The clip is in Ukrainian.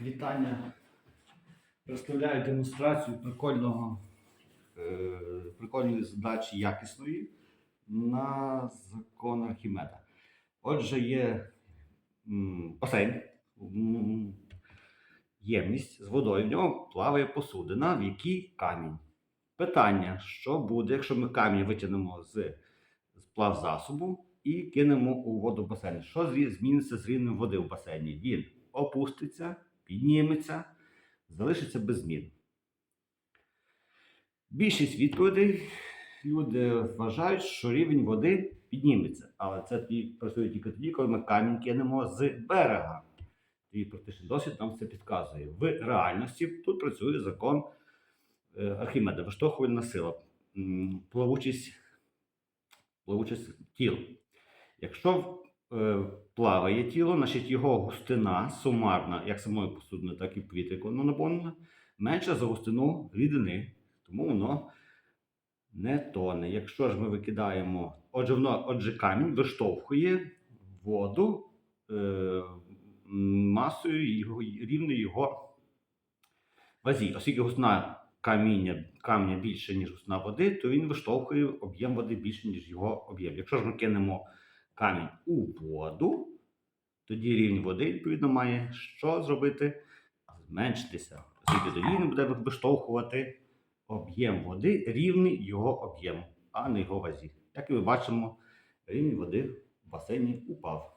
Вітання. Представляю демонстрацію прикольного, е, прикольної задачі якісної на закон Архімеда. Отже, є басейн, ємність з водою, в ньому плаває посудина, в якій камінь. Питання: що буде, якщо ми камінь витягнемо з, з плавзасобу і кинемо у воду басейн? Що зміниться з рівнем води в басейні? Він опуститься, підніметься, залишиться без змін. Більшість відповідей люди вважають, що рівень води підніметься. Але це працює тільки тоді, коли ми камінь кинемо з берега. І практичний досвід нам це підказує. В реальності тут працює закон е, Архімеда, виштовхувальна сила, плавучість, плавучість тіл. Якщо плаває тіло, значить його густина сумарна, як самої посудини, так і повітря, наповнено, менша за густину рідини, тому воно не тоне. Якщо ж ми викидаємо, отже, воно, отже, камінь виштовхує воду е, масою його, рівною його вазі. Оскільки густина каміння, камня більше, ніж густина води, то він виштовхує об'єм води більше, ніж його об'єм. Якщо ж ми кинемо камінь у воду, тоді рівень води, відповідно, має що зробити? Зменшитися. Оскільки тоді він буде виштовхувати об'єм води рівний його об'єму, а не його вазі. Як і ми бачимо, рівень води в басейні упав.